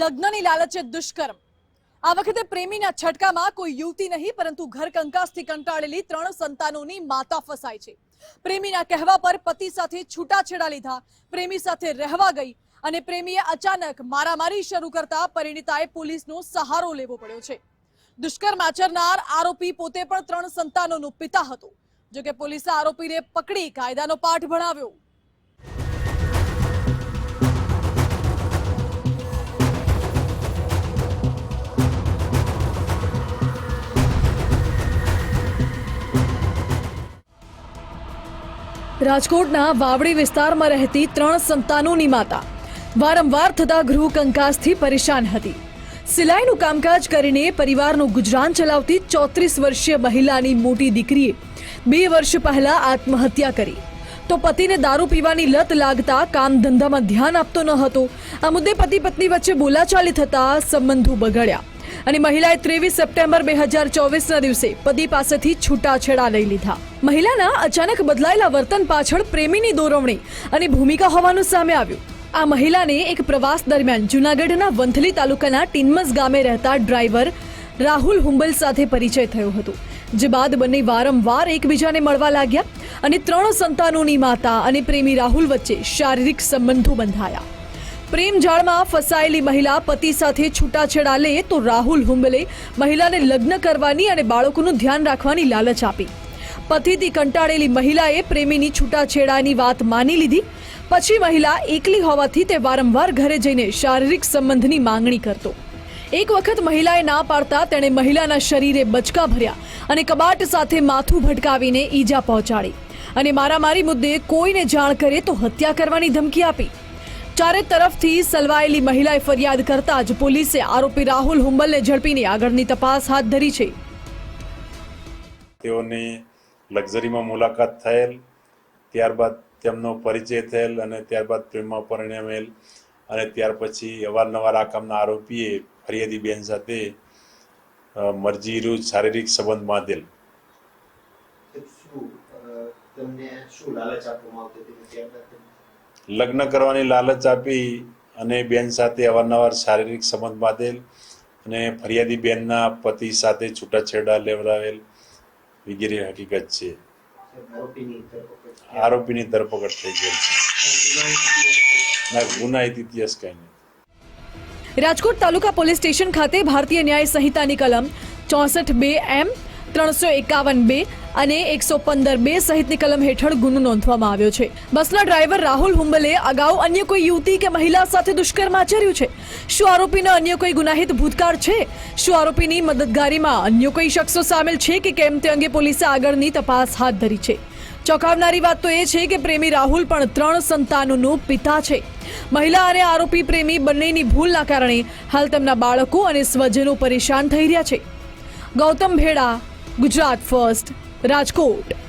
લગ્નની લાલચે દુષ્કર્મ. આ વખતે પ્રેમીના છટકામાં કોઈ યુવતી નહીં, પરંતુ ઘર કંકાસથી કંટાળેલી ત્રણ સંતાનોની માતા ફસાય છે. પ્રેમીના કહેવા પર પતિ સાથે છૂટાછેડા લીધા. પ્રેમી સાથે રહેવા ગઈ અને પ્રેમીએ અચાનક મારામારી શરૂ કરતા પરિણીતાએ પોલીસનો સહારો લેવો પડ્યો છે. દુષ્કર્મ આચરનાર આરોપી પોતે પણ ત્રણ સંતાનોનો પિતા હતો. જોકે પોલીસે આરોપીને પકડી કાયદાનો પાઠ ભણાવ્યો. રાજકોટના વાવડી વિસ્તારમાં રહેતી ત્રણ સંતાનોની માતા. વારંવાર થતા ગૃહ કંકાસથી પરેશાન હતી. સિલાઈનું કામકાજ કરીને પરિવારનું ગુજરાન ચલાવતી ચોત્રીસ વર્ષીય મહિલાની મોટી દીકરીએ બે વર્ષ પહેલા આત્મહત્યા કરી. તો પતિને દારૂ પીવાની લત લાગતા કામ ધંધામાં ધ્યાન આપતો ન હતો. આ મુદ્દે પતિ પત્ની વચ્ચે બોલાચાલી થતા સંબંધો બગડ્યા. અને મહિલાએ ત્રેવીસ સપ્ટેમ્બર બે હજાર ચોવીસના દિવસે પતિ પાસેથી છૂટાછેડા લઈ લીધા. મહિલાના અચાનક બદલાયેલા વર્તન પાછળ પ્રેમીની દોરવણી અને ભૂમિકા હોવાનું સામે આવ્યું. આ મહિલાને એક પ્રવાસ દરમિયાન જૂનાગઢના વંથલી તાલુકાના ટિન્મસ ગામે રહેતા ડ્રાઈવર રાહુલ હુંબલ સાથે પરિચય થયો હતો, જે બાદ બંને વારંવાર એકબીજાને મળવા લાગ્યા અને ત્રણ સંતાનોની માતા અને પ્રેમી રાહુલ વચ્ચે શારીરિક સંબંધો બંધાયા. પ્રેમ જાળમાં ફસાયેલી મહિલા પતિ સાથે છૂટાછેડા લે તો રાહુલ હુંબલે મહિલાને લગ્ન કરવાની અને બાળકોનું ધ્યાન રાખવાની લાલચ આપી. પતિથી કંટાળેલી મહિલાએ પ્રેમીની છૂટાછેડાની વાત માની લીધી. પછી મહિલા એકલી હોવાથી તે વારંવાર ઘરે જઈને શારીરિક સંબંધની માંગણી કરતો. એક વખત મહિલાએ ના પાડતા તેણે મહિલાના શરીરે બચકા ભર્યા અને કબાટ સાથે માથું ભટકાવીને ઈજા પહોંચાડી. અને મારામારી મુદ્દે કોઈને જાણ કરે તો હત્યા કરવાની ધમકી આપી. ચારે તરફથી સલવાયેલી મહિલાએ ફરિયાદ કરતા જ પોલીસે આરોપી રાહુલ હુંબલને ઝડપીને આગળની તપાસ હાથ ધરી છે. તેઓની લક્ઝરીમાં મુલાકાત થયેલ ત્યારબાદ તેમનો પરિચય થયેલ અને ત્યારબાદ પ્રેમમાં પરિણમેલ અને ત્યાર પછી અવારનવાર આ કામના આરોપીએ ફરિયાદી બેન સાથે મરજીરૂ શારીરિક સંબંધ બાંધેલ. શું તમને શું લાલચ આપવામાં આવતી હતી? ત્યારબાદ તમે લગ્ન કરવાની લાલચ આપી અને બેન સાથે અવારનવાર શારીરિક સંબંધ બાંધેલ અને ફરિયાદી બેનના પતિ સાથે છૂટાછેડા લેવડાવેલ વગેરે હકીકત છે. આરોપીની ધરપકડ થઈ ગયેલ છે. ગુનાહિત ઇતિહાસ કઈ નહીં. રાજકોટ તાલુકા પોલીસ સ્ટેશન ખાતે ભારતીય ન્યાય સંહિતાની કલમ ચોસઠ બે એમ ત્રણસો એકાવન બે અને એકસો પંદર બે સહિતની કલમ હેઠળ ગુનો નોંધવામાં આવ્યો છે. બસના ડ્રાઈવર રાહુલ હુંબલે અગાઉ અન્ય કોઈ યુવતી કે મહિલા સાથે દુષ્કર્મ આચર્યું છે? શું આરોપીનો અન્ય કોઈ ગુનાહિત ભૂતકાળ છે? શું આરોપીની મદદગારીમાં અન્ય કોઈ શખ્સો સામેલ છે કે કેમ તે અંગે પોલીસે આગળની તપાસ હાથ ધરી છે? ચોંકાવનારી વાત તો એ છે કે પ્રેમી રાહુલ પણ ત્રણ સંતાનોનો પિતા છે. મહિલા અને આરોપી પ્રેમી બંનેની ભૂલના કારણે હાલ તેમના બાળકો અને સ્વજનો પરેશાન થઈ રહ્યા છે. ગૌતમ ભેડા, ગુજરાત ફર્સ્ટ. રાજકોટ.